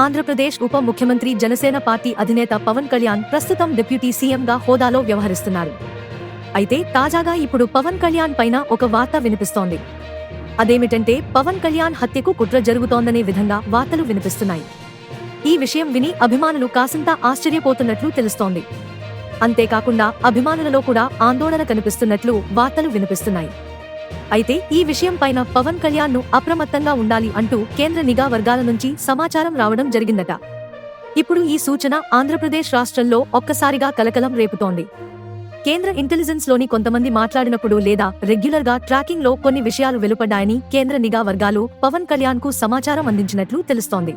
ఆంధ్రప్రదేశ్ ఉప ముఖ్యమంత్రి జనసేన పార్టీ అధినేత పవన్ కళ్యాణ్ ప్రస్తుతం డిప్యూటీ సీఎంగా హోదాలో వ్యవహరిస్తున్నారు. అయితే తాజాగా ఇప్పుడు పవన్ కళ్యాణ్ పైన ఒక వార్త వినిపిస్తోంది. అదేమిటంటే పవన్ కళ్యాణ్ హత్యకు కుట్ర జరుగుతోందనే విధంగా వార్తలు వినిపిస్తున్నాయి. ఈ విషయం విని అభిమానులు కాసింత ఆశ్చర్యపోతున్నట్లు తెలుస్తోంది. అంతేకాకుండా అభిమానులలో కూడా ఆందోళన కనిపిస్తున్నట్లు వార్తలు వినిపిస్తున్నాయి. అయితే ఈ విషయం పైన పవన్ కళ్యాణ్ను అప్రమత్తంగా ఉండాలి అంటూ కేంద్ర నిఘా వర్గాల నుంచి సమాచారం రావడం జరిగిందట. ఇప్పుడు ఈ సూచన ఆంధ్రప్రదేశ్ రాష్ట్రంలో ఒక్కసారిగా కలకలం రేపుతోంది. కేంద్ర ఇంటెలిజెన్స్లోని కొంతమంది మాట్లాడినప్పుడు లేదా రెగ్యులర్గా ట్రాకింగ్లో కొన్ని విషయాలు వెలుపడ్డాయని కేంద్ర నిఘా వర్గాలు పవన్ కళ్యాణ్కు సమాచారం అందించినట్లు తెలుస్తోంది.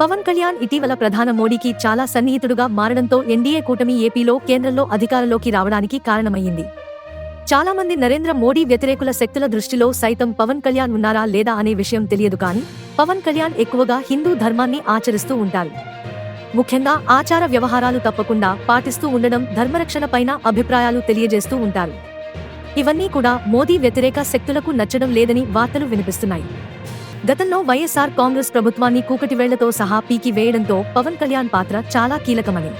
పవన్ కళ్యాణ్ ఇటీవల ప్రధాన మోడీకి చాలా సన్నిహితుడుగా మారడంతో ఎన్డీఏ కూటమి ఏపీలో కేంద్రంలో అధికారంలోకి రావడానికి కారణమయ్యింది. చాలా మంది నరేంద్ర మోడీ వ్యతిరేకుల శక్తుల దృష్టిలో సైతం పవన్ కళ్యాణ్ ఉన్నారా లేదా అనే విషయం తెలియదు కానీ పవన్ కళ్యాణ్ ఎక్కువగా హిందూ ధర్మాన్ని ఆచరిస్తూ ఉంటారు. ముఖ్యంగా ఆచార వ్యవహారాలు తప్పకుండా పాటిస్తూ ఉండడం ధర్మరక్షణ పైన అభిప్రాయాలు తెలియజేస్తూ ఉంటారు. ఇవన్నీ కూడా మోదీ వ్యతిరేక శక్తులకు నచ్చడం లేదని వార్తలు వినిపిస్తున్నాయి. గతంలో వైఎస్ఆర్ కాంగ్రెస్ ప్రభుత్వాన్ని కూకటివేళ్ళతో సహా పీకి వేయడంతో పవన్ కళ్యాణ్ పాత్ర చాలా కీలకమని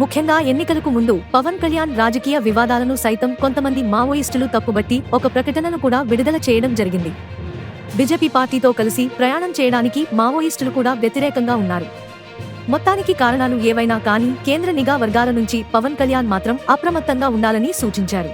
ముఖ్యంగా ఎన్నికలకు ముందు పవన్ కళ్యాణ్ రాజకీయ వివాదాలను సైతం కొంతమంది మావోయిస్టులు తప్పుబట్టి ఒక ప్రకటనను కూడా విడుదల చేయడం జరిగింది. బీజేపీ పార్టీతో కలిసి ప్రయాణం చేయడానికి మావోయిస్టులు కూడా వ్యతిరేకంగా ఉన్నారు. మొత్తానికి కారణాలు ఏవైనా కానీ కేంద్ర నిఘా వర్గాల నుంచి పవన్ కళ్యాణ్ మాత్రం అప్రమత్తంగా ఉండాలని సూచించారు.